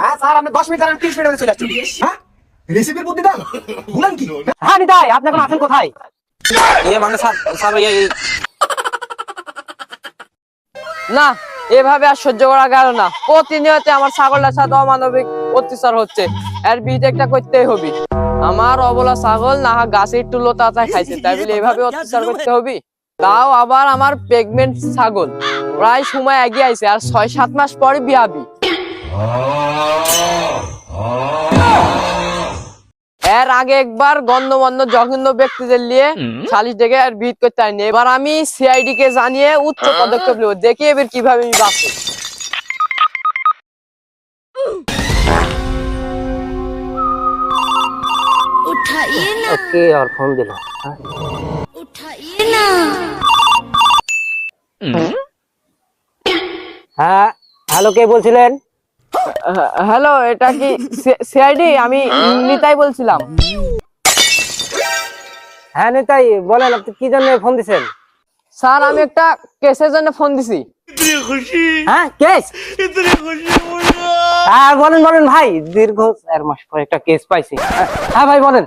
হ্যাঁ স্যার আপনি দশ মিনিট আর তিরিশ মিনিট চলে আসছেন হ্যাঁ? রেসিপির বুদ্ধি দাও বলেন কি? হ্যাঁ নিতাই আপনি এখন আছেন কোথায়? ইয়ে মানে স্যার স্যার ইয়ে না এভাবে আর সহ্য করা গেল না। প্রতিনিয়ত আমার ছাগলটার সাথে অমানবিক অত্যাচার হচ্ছে। এর একটা করতেই হবে। আমার অবলা ছাগল না গাছের টুলো তাতা খাইছে তাই বলে এভাবে অত্যাচার করতে হবে? তাও আবার আমার প্রেগনেন্ট ছাগল। প্রায় সময় এগিয়ে আইছে আর ছয় সাত মাস পরে বিয়াবি এর আগে একবার গন্ধ বন্ধ জঘন্য ব্যক্তিদের নিয়ে সালিশ ডেকে আর বিহিত করতে হয়নি। এবার আমি সিআইডি কে জানিয়ে উচ্চ হ্যাঁ। পদক্ষেপ নেব। দেখি এবার কীভাবে আমি বাঁচি। হ্যাঁ।, হ্যাঁ হ্যালো কে বলছিলেন? হ্যালো এটা কি সিআইডি? আমি নিতাই বলছিলাম। হ্যাঁ নিতাই বলেন আপনি কি জন্য ফোন দিছেন? স্যার আমি একটা কেসের জন্য ফোন দিছি। হ্যাঁ কেস? হ্যাঁ। বলেন বলেন ভাই দীর্ঘ চার মাস পর একটা কেস পাইছি। হ্যাঁ, ভাই বলেন।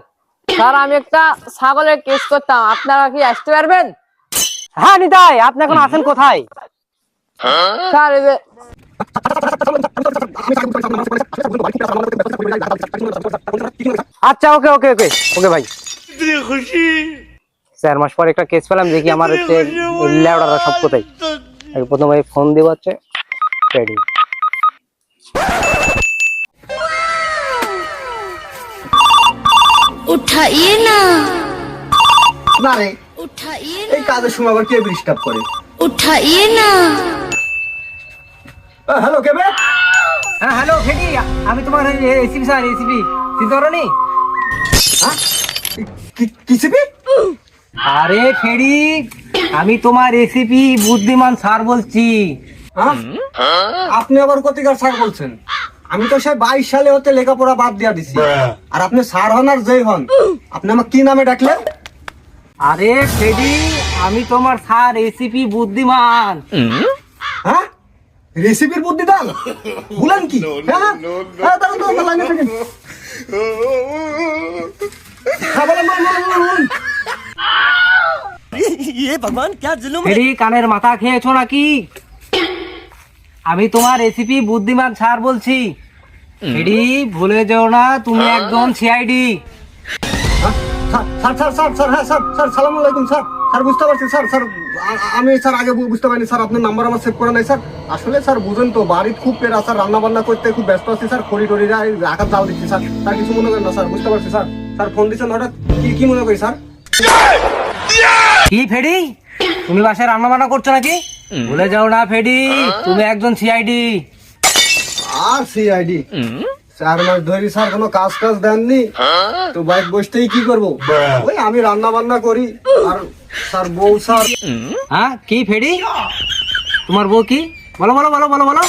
স্যার আমি একটা ছাগলের কেস করতাম। আপনারা কি আসতে পারবেন? হ্যাঁ নিতাই আপনি এখন আছেন কোথায়? স্যার আচ্ছা ওকে ওকে ওকে ওকে ভাই। খুশি চার মাস পর একটা কেস পেলাম দেখি আমার হচ্ছে ল্যাওড়ারা সব কোথায়। প্রথমে ফোন দিব হচ্ছে রেডি উঠাইয়ে না। না রে উঠাইয়ে এই কাজের সময় আবার কে ডিস্টার্ব করে? উঠাইয়ে না। হ্যালো কে বে? হ্যাঁ হ্যালো ফেডি আমি তোমার এসিপি স্যার এসিপি চিনতে পারো নি? কি- কি ছিপি আরে ফেডি আমি তোমার রেসিপি বুদ্ধিমান স্যার বলছি? আপনি আবার কতিকার স্যার বলছেন। আমি তো সেই বাইশ সালে হতে লেখাপড়া বাদ দিয়া দিছি। আর আপনি স্যার হন আর যেই হন আপনি আমার কি নামে ডাকলেন? আরে ফেডি আমি তোমার স্যার রেসিপি বুদ্ধিমান। রেসিপির বুদ্ধি দান বলেন কি? হ্যাঁ দাঁড়ান, দাঁড়ান, লাইনে থাকেন। কানের মাথা খেয়েছো নাকি? আমি তোমার রেসিপি বুদ্ধিমান স্যার বলছি। ফেডি ভুলে যেও না তুমি একজন সিআইডি হ্যাঁ, স্যার স্যার স্যার স্যার হ্যাঁ স্যার স্যার সালাম আলাইকুম স্যার। স্যার বুঝতে পারছি স্যার স্যার আমি স্যার আগে বুঝতে পারিনি স্যার আপনার নাম্বার আমার সেভ করা নাই স্যার। আসলে স্যার বুঝেন তো বাড়ির খুব পেরা স্যার রান্না বান্না করতে খুব ব্যস্ত আছি স্যার খড়ি টড়ি যায় রাখার জাল দিচ্ছি স্যার। স্যার কিছু মনে করেন না স্যার বুঝতে পারছি স্যার। স্যার ফোন দিচ্ছেন হঠাৎ? কি কি মনে করি স্যার? কি ফেডি তুমি বাসায় রান্না বান্না করছ নাকি? ভুলে যাও না ফেডি তুমি একজন সিআইডি আর সিআইডি চার মাস ধরে স্যার কোনো কাজ টাজ দেননি তো বাইক বসতেই কি করব? ওই আমি রান্না বান্না করি। আর স্যার বউ স্যার। হ্যাঁ কি ফেডি তোমার বউ কি? বলো বলো বলো বলো বলো।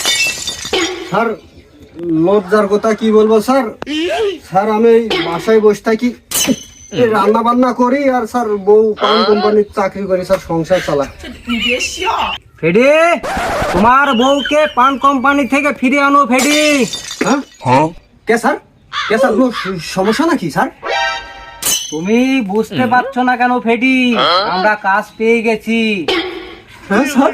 স্যার লজ্জার কথা কি বলব স্যার? স্যার আমি বাসায় বসে থাকি। রান্না বান্না করি আর স্যার বউ পান কোম্পানির চাকরি করি স্যার সংসার চালা ফেডি তোমার বউকে পান কোম্পানি থেকে ফিরে আনো ফেডি। হ্যাঁ? কে স্যার? কে স্যার? সমস্যা নাকি স্যার? তুমি বুঝতে পারছ না কেন ফেডি? আমরা কাজ পেয়ে গেছি। হ্যাঁ স্যার?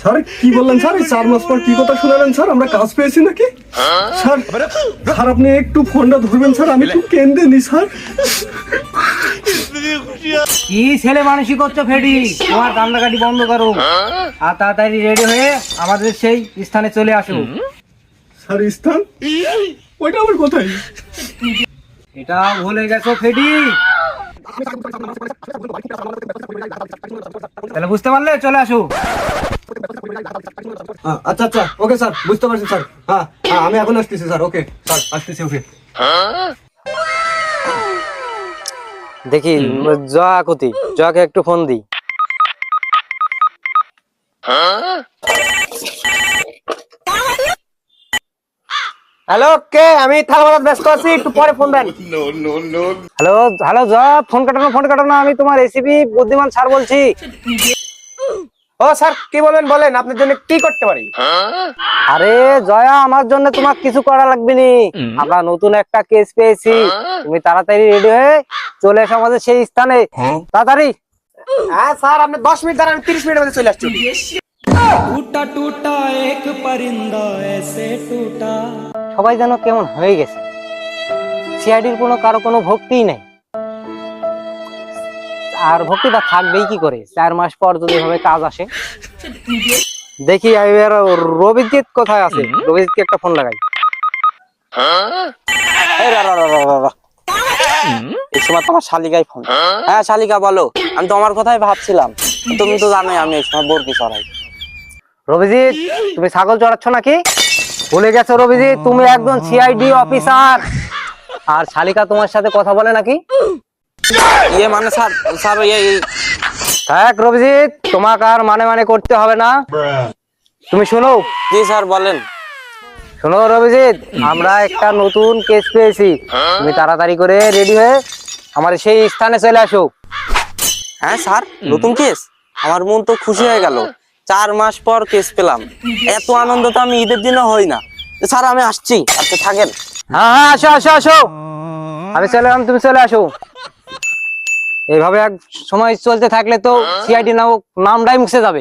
স্যার কি বললেন স্যার? এই চার মাস পর কি কথা শুনালেন স্যার? আমরা কাজ পেয়েছি নাকি? স্যার স্যার আপনি একটু ফোনটা ধরবেন স্যার আমি একটু কেন্দ্রে নি স্যার? কি ছেলে মানুষই করছ ফেডি? তোমার কান্দাকাটি বন্ধ করো। আর তাড়াতাড়ি রেডি হয়ে আমাদের সেই স্থানে চলে আসো। স্যার স্থান? ওইটা আমার কোথায়? এটা ভুলে গেছো ফেডি? তাহলে বুঝতে পারলে চলে আসো। আচ্ছা আচ্ছা ওকে স্যার বুঝতে পারছি স্যার। হ্যাঁ হ্যাঁ আমি এখন আসতেছি স্যার ওকে স্যার আসতেছি ওকে। দেখি জয়া কতি জয়াকে একটু ফোন দিই। হ্যালো কে? আমি ব্যস্ত আছি একটু পরে ফোন দেন হ্যালো হ্যালো ফোন কাটানো ফোন কাটানো আমি তোমার রেসিপি বুদ্ধিমান স্যার বলছি। ও স্যার কি বলবেন বলেন আপনার জন্য কি করতে পারি? আরে জয়া আমার জন্য তোমার কিছু করা লাগবে নি। আমরা নতুন একটা কেস পেয়েছি। তুমি তাড়াতাড়ি রেডি হয়ে চলে এসো আমাদের সেই স্থানে। তাড়াতাড়ি। হ্যাঁ স্যার আপনি দশ মিনিট দাঁড়ান তিরিশ মিনিটের মধ্যে চলে আসছি। সবাই যেন কেমন হয়ে গেছে। সিআইডির কোনো কারও কোনো ভক্তিই নাই। আর ভক্তিটা থাকবেই কি করে? চার মাস পর যদি ভাবে কাজ আসে। দেখি এবার রবিজিৎ কোথায় আছে? রবিজিৎকে একটা ফোন লাগাই। এই সময় তোমার শালিকাই ফোন হ্যাঁ শালিকা বলো। আমি তোমার কথাই ভাবছিলাম। তুমি তো জানোই আমি এই সময় বরকি চড়াই। রবিজিৎ তুমি ছাগল চড়াচ্ছ নাকি? ভুলে গেছো রবিজিৎ তুমি একজন সিআইডি অফিসার আর শালিকা তোমার সাথে কথা বলে নাকি? ইয়ে মানে স্যার স্যার ইয়ে এই থাক রবিজিৎ তোমাকে আর মানে মানে করতে হবে না। তুমি শোনো। জি স্যার বলেন। শোনো রবিজিৎ আমরা একটা নতুন কেস পেয়েছি। তুমি তাড়াতাড়ি করে রেডি হয়ে আমার সেই স্থানে চলে আসো। হ্যাঁ স্যার নতুন কেস আমার মন তো খুশি হয়ে গেল। চার মাস পর কেস পেলাম। এত আনন্দ তো আমি ঈদের দিনে হই না। স্যার, আমি আসছি, আপনি থাকেন। হ্যাঁ হ্যাঁ আসো আসো আসো। আমি চলে এলাম, তুমি চলে আসো। এইভাবে এক সময় চলতে থাকলে তো সিআইডি নাম নামটাই মুছে যাবে।